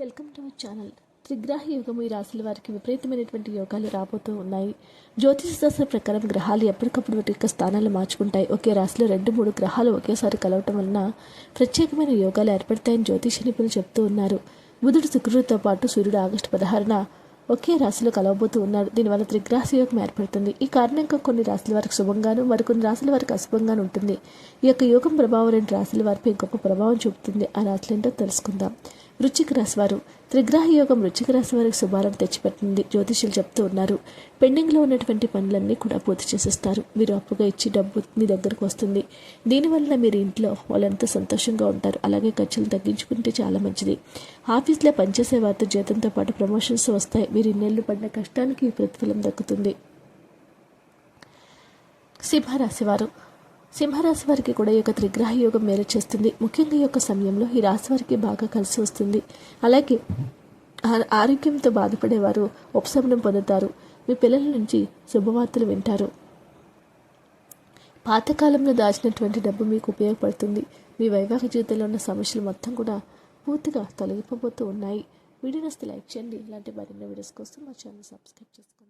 Welcome to our channel. త్రిగ్రాహి యోగం ఈ రాశుల వారికి విపరీతమైనటువంటి యోగాలు రాబోతూ ఉన్నాయి. జ్యోతిష శాస్త్ర ప్రకారం గ్రహాలు ఎప్పటికప్పుడు వాటి యొక్క స్థానాలు మార్చుకుంటాయి. ఒకే రాశిలో రెండు మూడు గ్రహాలు ఒకేసారి కలవటం వలన ప్రత్యేకమైన యోగాలు ఏర్పడతాయని జ్యోతిష నిపుణులు చెప్తూ ఉన్నారు. బుధుడు శుక్రుడితో పాటు సూర్యుడు ఆగస్టు పదహారున ఒకే రాశిలో కలవబోతూ ఉన్నాడు. దీనివల్ల త్రిగ్రాశి యోగం ఏర్పడుతుంది. ఈ కారణంగా కొన్ని రాశుల వారికి శుభంగాను మరికొన్ని రాశుల వారికి అశుభంగాను ఉంటుంది. ఈ యొక్క యోగం ప్రభావం రెండు రాశుల వారిపై గొప్ప ప్రభావం చూపుతుంది. ఆ రాశులు ఏంటో తెలుసుకుందాం. వృచ్చిక రాశివారు త్రిగ్రహ యోగం వృచ్చిక రాశి వారికి శుభారం తెచ్చిపెట్టింది. జ్యోతిష్యులు చెప్తూ ఉన్నారు. పెండింగ్లో ఉన్నటువంటి పనులన్నీ కూడా పూర్తి చేసేస్తారు. మీరు అప్పుగా ఇచ్చి డబ్బు మీ దగ్గరకు వస్తుంది. దీనివల్ల మీరు ఇంట్లో వాళ్ళంతా సంతోషంగా ఉంటారు. అలాగే ఖర్చులు తగ్గించుకుంటే చాలా మంచిది. ఆఫీస్లో పనిచేసే వారితో జీతంతో పాటు ప్రమోషన్స్ వస్తాయి. మీరు ఇన్నేళ్ళు పడిన కష్టానికి ప్రతిఫలం దక్కుతుంది. సింహరాశివారు సింహరాశి వారికి కూడా ఈ యొక్క త్రిగ్రహ యోగం మేలు చేస్తుంది. ముఖ్యంగా ఈ యొక్క సమయంలో ఈ రాశి వారికి బాగా కలిసి వస్తుంది. అలాగే ఆ- ఆరోగ్యంతో బాధపడేవారు ఉపశమనం పొందుతారు. మీ పిల్లల నుంచి శుభవార్తలు వింటారు. పాతకాలంలో దాచినటువంటి డబ్బు మీకు ఉపయోగపడుతుంది. మీ వైవాహిక జీవితంలో ఉన్న సమస్యలు మొత్తం కూడా పూర్తిగా తొలగిపోబోతూ ఉన్నాయి. వీడియోస్ లైక్ చేయండి. ఇలాంటి మరిన్ని వీడియోస్ కోసం మా ఛానల్ సబ్స్క్రైబ్ చేసుకోండి.